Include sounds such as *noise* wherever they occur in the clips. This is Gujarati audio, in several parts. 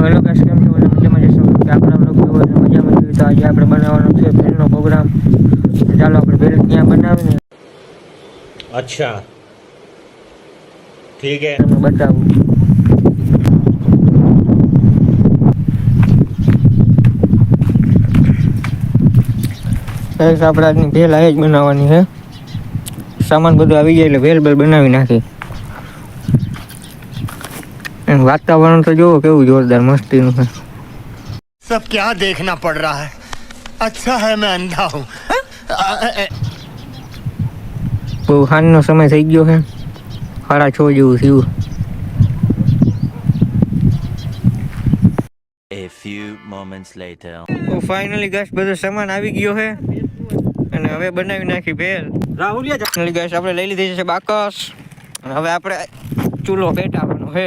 હેલો ગાઈસ કેમ છો બધા મજામાં જશો કે આપણે બ્લોગ જોવો તો મજામાં જોઈએ તો આજે આપણે બનાવવાનો છે ભેલનો પ્રોગ્રામ ચાલો આપણે ભેલ ક્યાં બનાવીને અચ્છા ઠીક હે તમને બતાવું ગાઈસ આપણે આજની ભેલ આ જ બનાવવાની છે સામાન બધું આવી જાય એટલે ભેલ ભેલ બનાવી નાખી વાતાવરણ તો જોવો કેવું જોરદાર મસ્તીનું છે. સબ ક્યાં દેખના પડ રહા હે અચ્છા હે મેં અંધા હું બહુ હાનનો સમય થઈ ગયો છે. સાડા છ જેવું થયું. A few moments later. તો ફાઇનલી ગેસ બધો સામાન આવી ગયો છે. અને હવે બનાવી નાખી ભેલ રાહુલ ફાઇનલી ગેસ આપણે લઈ લીધી છે બાકસ. અને હવે આપણે ચૂલો પેટાવાનો છે.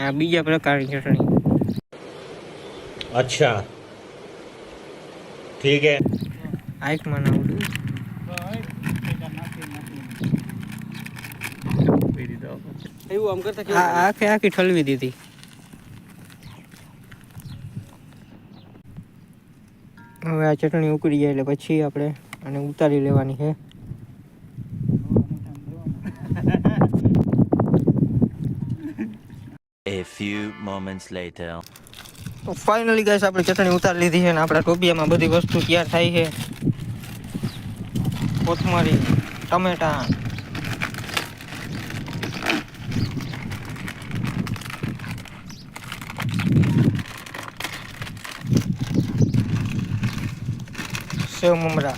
આ. બીજા પ્રકારની ચટણી. અચ્છા. ઠીક હે. આઈક મનાવું એવું આમ કરતા કે આખે આખી ઠલવી દીધી. હવે આ ચટણી ઉકળી જાય એટલે પછી આપણે આને ઉતારી લેવાની છે. A few moments later. તો ફાઇનલી ગાઈસ આપણે ચટણી ઉતારી લીધી છે અને આપણા ટોપિયામાં બધી વસ્તુ તૈયાર થાય છે કોથમરી ટમેટા સેવ મમરા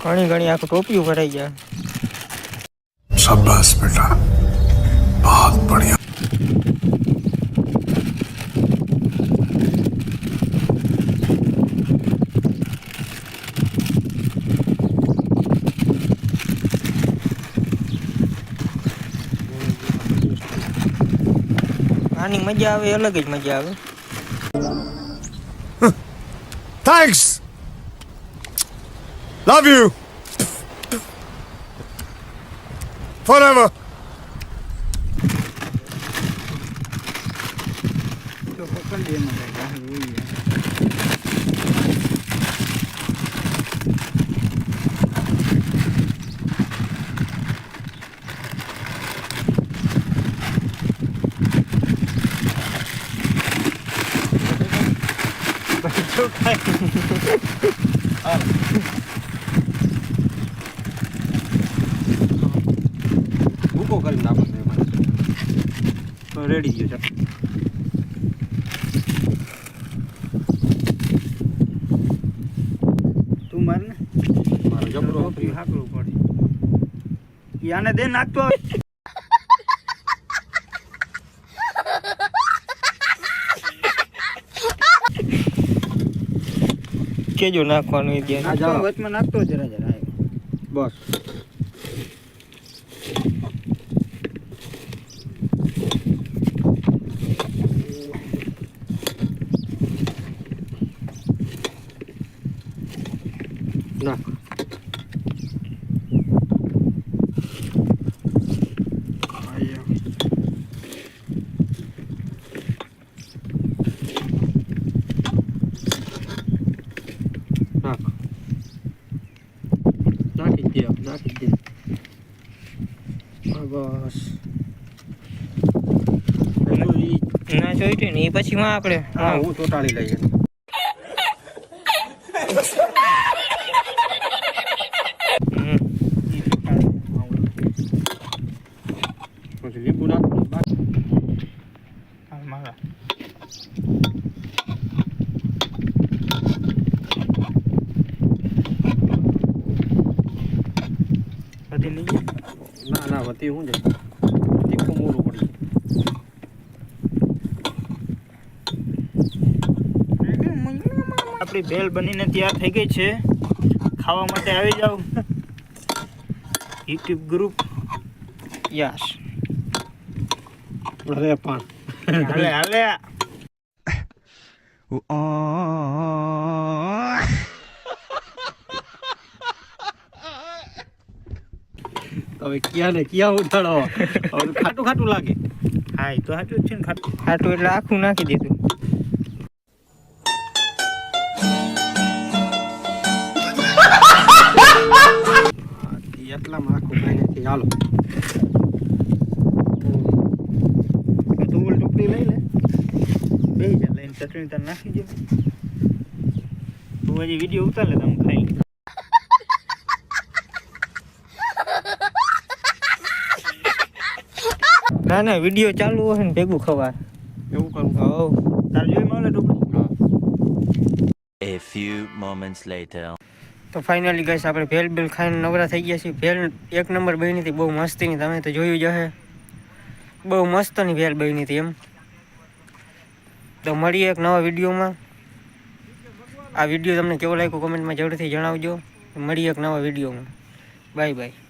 ઘણી ઘણી આખું ટોપિયું ભરાઈ ગયા શાબાશ બેટા બહુત બઢિયા આની મજા આવે અલગ જ મજા આવે thanks Love you! Forever! It's *laughs* okay. કરીને નાખો તો રેડી ગયો છે. તું માર ને. મારો જબરો હાકલું પડે. પડી યાને દે નાખતો. કેજો નાખવાનું વચમાં નાખતો જરા જરા બસ. નાખી દે બસ ના જોયું ને એ પછી માં આપણે હા હું ચોટાડી લઈએ ના વધી શું છે? તીખું મોડું પડી આપણી ભેલ બનીને તૈયાર થઈ ગઈ છે. ખાવા માટે આવી જાવ યુટ્યુબ ગ્રુપ યસ. અરે પણ. હાલે હાલે. હવે ક્યાં ને ક્યાં ઉતાળો હવે ખાટું ખાટું લાગે. હા એ તો સાચું જ છે ને ખાટું. ખાટું એટલે આખું નાખી દીધું એટલામાં આખું ખાઈ નથી હાલો. તું ટુકડી લઈ લે. બે જા લઈને ચટણી તને નાખી દે. તું હજી વીડિયો ઉતાર લે તમે ખાઈ ના ના વીડિયો ચાલુ હોય ને ભેગું ખવાય. એવું કરું હો તાર જોઈ મળે ટોપલી A few moments later. તો ફાઇનલી ગાઈસ આપણે ભેલ બેલ ખાઈને નવરા થઈ ગયા છીએ. ભેલ એક નંબર બની હતી બહુ મસ્તીની. તમે તો જોયું જ હશે. બહુ મસ્તની ભેલ બની હતી એમ. તો મળીએ એક નવા વિડીયોમાં. આ વીડિયો તમને કેવો લાગ્યો કોમેન્ટમાં જરૂરથી જણાવજો. મળીએ એક નવા વિડીયોમાં. Bye bye.